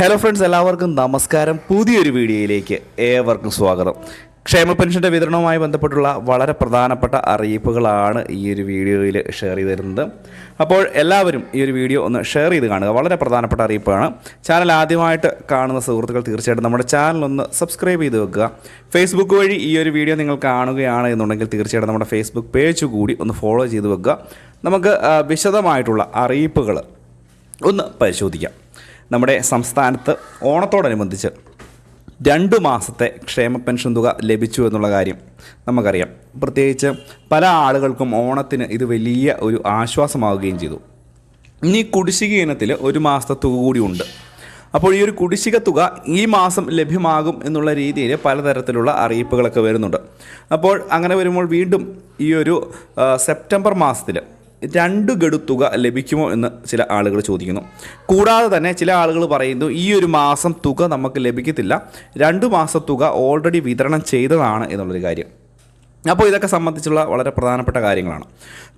Hello friends എല്ലാവർക്കും നമസ്കാരം. പുതിയൊരു വീഡിയോയിലേക്ക് ഏവർക്കും സ്വാഗതം. ക്ഷേമ പെൻഷന്റെ വിതരണവുമായി ബന്ധപ്പെട്ടുള്ള വളരെ പ്രധാനപ്പെട്ട അറിയിപ്പുകളാണ് ഈ ഒരു വീഡിയോയിൽ ഷെയർ ചെയ്ത് തരുന്നത്. അപ്പോൾ എല്ലാവരും ഈ ഒരു വീഡിയോ ഒന്ന് ഷെയർ ചെയ്ത് കാണുക. വളരെ പ്രധാനപ്പെട്ട അറിയിപ്പാണ്. ചാനൽ ആദ്യമായിട്ട് കാണുന്ന സുഹൃത്തുക്കൾ തീർച്ചയായിട്ടും നമ്മുടെ ചാനൽ ഒന്ന് സബ്സ്ക്രൈബ് ചെയ്ത് വെക്കുക. ഫേസ്ബുക്ക് വഴി ഈ ഒരു വീഡിയോ നിങ്ങൾ കാണുകയാണ് എന്നുണ്ടെങ്കിൽ തീർച്ചയായിട്ടും നമ്മുടെ ഫേസ്ബുക്ക് പേജ് കൂടി ഒന്ന് ഫോളോ ചെയ്ത് വെക്കുക. നമുക്ക് വിശദമായിട്ടുള്ള അറിയിപ്പുകൾ ഒന്ന് പരിശോധിക്കാം. നമ്മുടെ സംസ്ഥാനത്ത് ഓണത്തോടനുബന്ധിച്ച് രണ്ട് മാസത്തെ ക്ഷേമ പെൻഷൻ തുക ലഭിച്ചു എന്നുള്ള കാര്യം നമുക്കറിയാം. പ്രത്യേകിച്ച് പല ആളുകൾക്കും ഓണത്തിന് ഇത് വലിയ ഒരു ആശ്വാസമാവുകയും ചെയ്തു. ഇനി കുടിശ്ശിക ഇനത്തിൽ ഒരു മാസത്തെ തുക കൂടി ഉണ്ട്. അപ്പോൾ ഈ ഒരു കുടിശ്ശിക തുക ഈ മാസം ലഭ്യമാകും എന്നുള്ള രീതിയിൽ പലതരത്തിലുള്ള അറിയിപ്പുകളൊക്കെ വരുന്നുണ്ട്. അപ്പോൾ അങ്ങനെ വരുമ്പോൾ വീണ്ടും ഈ ഒരു സെപ്റ്റംബർ മാസത്തിൽ രണ്ട് ഗഡു തുക ലഭിക്കുമോ എന്ന് ചില ആളുകൾ ചോദിക്കുന്നു. കൂടാതെ തന്നെ ചില ആളുകൾ പറയുന്നു ഈ ഒരു മാസം തുക നമുക്ക് ലഭിക്കത്തില്ല. രണ്ട് മാസം തുക ഓൾറെഡി വിതരണം ചെയ്തതാണ് എന്നുള്ളൊരു കാര്യം. അപ്പോൾ ഇതൊക്കെ സംബന്ധിച്ചുള്ള വളരെ പ്രധാനപ്പെട്ട കാര്യങ്ങളാണ്.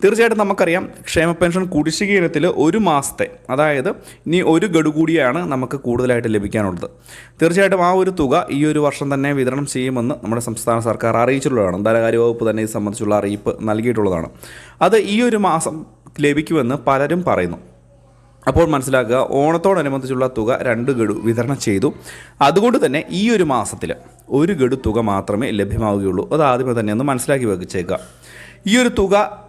തീർച്ചയായിട്ടും നമുക്കറിയാം ക്ഷേമ പെൻഷൻ കുടിശ്ശിക ഇനത്തിൽ ഒരു മാസത്തെ അതായത് ഇനി ഒരു ഗഡു കൂടിയാണ് നമുക്ക് കൂടുതലായിട്ട് ലഭിക്കാനുള്ളത്. തീർച്ചയായിട്ടും ആ ഒരു തുക ഈ ഒരു വർഷം തന്നെ വിതരണം ചെയ്യുമെന്ന് നമ്മുടെ സംസ്ഥാന സർക്കാർ അറിയിച്ചിട്ടുള്ളതാണ്. ധനകാര്യ വകുപ്പ് തന്നെ ഇത് സംബന്ധിച്ചുള്ള അറിയിപ്പ് നൽകിയിട്ടുള്ളതാണ്. അത് ഈ ഒരു മാസം ലഭിക്കുമെന്ന് പലരും പറയുന്നു. അപ്പോൾ മനസ്സിലാക്കുക ഓണത്തോടനുബന്ധിച്ചുള്ള തുക രണ്ട് ഗഡു വിതരണം ചെയ്തു. അതുകൊണ്ട് തന്നെ ഈ ഒരു മാസത്തിൽ ഒരു ഗഡു തുക മാത്രമേ ലഭ്യമാവുകയുള്ളൂ. അത് ആദ്യമേ തന്നെ ഒന്ന് മനസ്സിലാക്കി വെച്ചേക്കുക. ഈ ഒരു തുക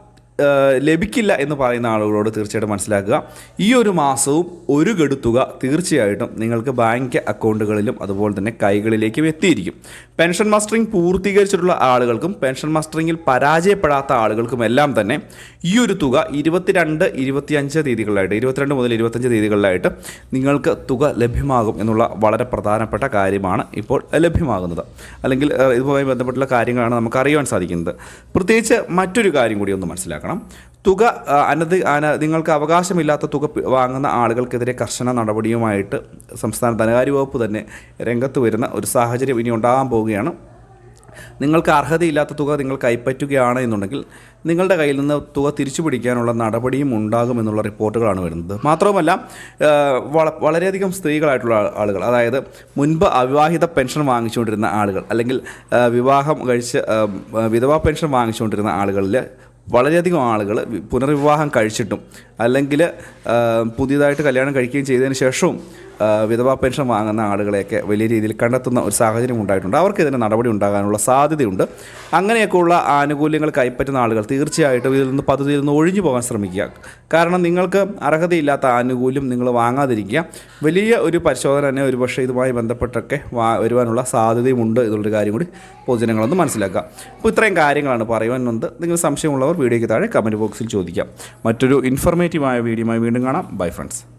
ലഭിക്കില്ല എന്ന് പറയുന്ന ആളുകളോട് തീർച്ചയായിട്ടും മനസ്സിലാക്കുക. ഈ ഒരു മാസവും ഒരു ഗഡുത്തുക തീർച്ചയായിട്ടും നിങ്ങൾക്ക് ബാങ്ക് അക്കൗണ്ടുകളിലും അതുപോലെ തന്നെ കൈകളിലേക്കും എത്തിയിരിക്കും. പെൻഷൻ മസ്റ്ററിംഗ് പൂർത്തീകരിച്ചിട്ടുള്ള ആളുകൾക്കും പെൻഷൻ മസ്റ്ററിങ്ങിൽ പരാജയപ്പെടാത്ത ആളുകൾക്കും എല്ലാം തന്നെ ഈ ഒരു തുക ഇരുപത്തിരണ്ട് ഇരുപത്തിയഞ്ച് തീയതികളിലായിട്ട് ഇരുപത്തിരണ്ട് മുതൽ ഇരുപത്തഞ്ച് തീയതികളിലായിട്ട് നിങ്ങൾക്ക് തുക ലഭ്യമാകും എന്നുള്ള വളരെ പ്രധാനപ്പെട്ട കാര്യമാണ് ഇപ്പോൾ ലഭ്യമാകുന്നത്. അല്ലെങ്കിൽ ഇതുമായി ബന്ധപ്പെട്ടുള്ള കാര്യങ്ങളാണ് നമുക്ക് അറിയുവാൻ സാധിക്കുന്നത്. പ്രത്യേകിച്ച് മറ്റൊരു കാര്യം കൂടി ഒന്ന് മനസ്സിലാക്കണം. തുക ആ, അനധി അന നിങ്ങൾക്ക് അവകാശമില്ലാത്ത തുക വാങ്ങുന്ന ആളുകൾക്കെതിരെ കർശന നടപടിയുമായിട്ട് സംസ്ഥാന ധനകാര്യ വകുപ്പ് തന്നെ രംഗത്ത് വരുന്ന ഒരു സാഹചര്യം ഇനി ഉണ്ടാകാൻ പോവുകയാണ്. നിങ്ങൾക്ക് അർഹതയില്ലാത്ത തുക നിങ്ങൾ കൈപ്പറ്റുകയാണ് എന്നുണ്ടെങ്കിൽ നിങ്ങളുടെ കയ്യിൽ നിന്ന് തുക തിരിച്ചു പിടിക്കാനുള്ള നടപടിയും ഉണ്ടാകുമെന്നുള്ള റിപ്പോർട്ടുകളാണ് വരുന്നത്. മാത്രവുമല്ല വളരെയധികം സ്ത്രീകളായിട്ടുള്ള ആളുകൾ അതായത് മുൻപ് അവിവാഹിത പെൻഷൻ വാങ്ങിച്ചുകൊണ്ടിരുന്ന ആളുകൾ അല്ലെങ്കിൽ വിവാഹം കഴിച്ച് വിധവാ പെൻഷൻ വാങ്ങിച്ചുകൊണ്ടിരുന്ന ആളുകളിൽ വളരെയധികം ആളുകൾ പുനർവിവാഹം കഴിച്ചിട്ടും അല്ലെങ്കിൽ പുതിയതായിട്ട് കല്യാണം കഴിക്കുകയും ചെയ്തതിന് ശേഷവും വിധവാ പെൻഷൻ വാങ്ങുന്ന ആളുകളെയൊക്കെ വലിയ രീതിയിൽ കണ്ടെത്തുന്ന ഒരു സാഹചര്യം ഉണ്ടായിട്ടുണ്ട്. അവർക്ക് ഇതിന് നടപടി ഉണ്ടാകാനുള്ള സാധ്യതയുണ്ട്. അങ്ങനെയൊക്കെയുള്ള ആനുകൂല്യങ്ങൾ കൈപ്പറ്റുന്ന ആളുകൾ തീർച്ചയായിട്ടും ഇതിൽ നിന്ന് പദ്ധതിയിൽ നിന്ന് ഒഴിഞ്ഞു പോകാൻ ശ്രമിക്കുക. കാരണം നിങ്ങൾക്ക് അർഹതയില്ലാത്ത ആനുകൂല്യം നിങ്ങൾ വാങ്ങാതിരിക്കുക. വലിയ ഒരു പരിശോധന തന്നെ ഒരുപക്ഷെ ഇതുമായി ബന്ധപ്പെട്ടൊക്കെ വാ വരുവാനുള്ള സാധ്യതയുമുണ്ട് എന്നുള്ളൊരു കാര്യം കൂടി പൊതുജനങ്ങളൊന്ന് മനസ്സിലാക്കുക. അപ്പോൾ ഇത്രയും കാര്യങ്ങളാണ് പറയുവാനുണ്ട് നിങ്ങൾ സംശയമുള്ളവർ വീഡിയോയ്ക്ക് താഴെ കമന്റ് ബോക്സിൽ ചോദിക്കാം. മറ്റൊരു ഇൻഫർമേറ്റീവായ വീഡിയോയുമായി വീണ്ടും കാണാം. Bye friends